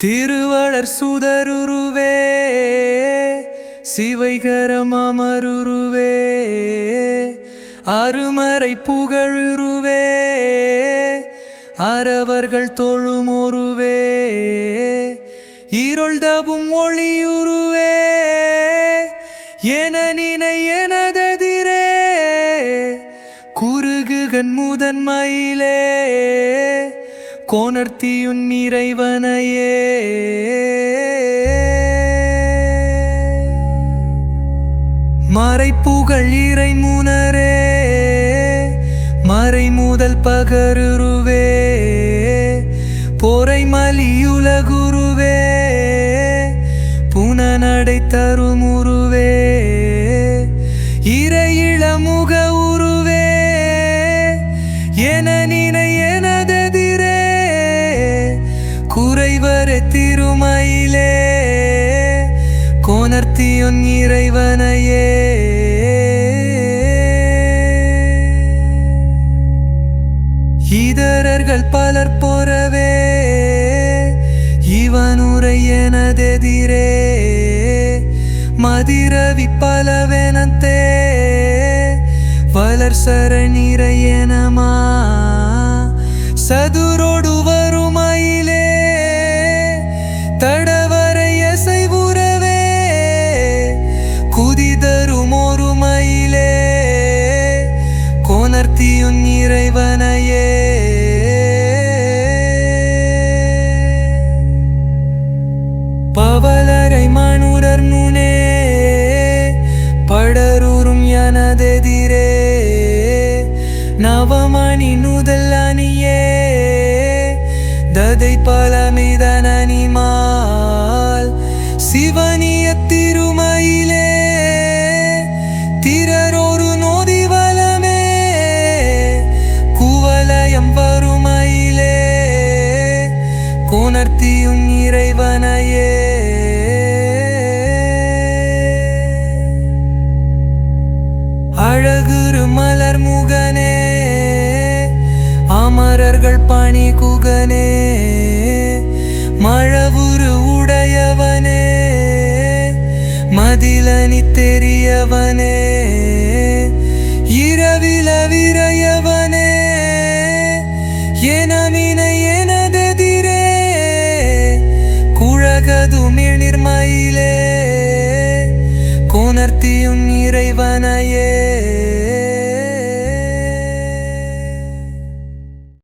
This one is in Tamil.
திருவளர் சுதருருவே சிவைகரம் அமருருவே அருமறை புகழுருவே அறவர்கள் தொழுமொருவே இருள் தபும் ஒளியுருவே என நினை எனததிரே குறுகுகன் முதன்மையிலே கோணர்த்தியுன் இறைவனையே. மறைப்புகள் இறை முனரே மறை முதல் பகருருவே. பொறை மலியுலகுருவே புனநடை தருமுருவே. இறையிளமுக உருவே என நினை கோணர்த்தியுன் இறைவனையே. இதரர்கள் பலர் போறவே இவனுரை எனதெதிரே. மதிரவி பலவெனத்தே வளர் சரணிரையனமா குதிதரும் ஒரு மயிலே கோணர்த்தியுன் இறைவனையே. பவலரை மனுடர் நுனே படரூரும் எனதெதிரே. நவமணி நுதல் அணியே ததை பலமிதன் சிவனியத்தில் உணர்த்தியும் இறைவனையே. அழகுரு மலர் முகனே அமரர்கள் பணி குகனே மழவுரு உடையவனே மதிலனி தெரியவனே இரவில விரையவனே என கதுமிழ் நிர்மையிலே கோணர்த்தியும் இறைவனை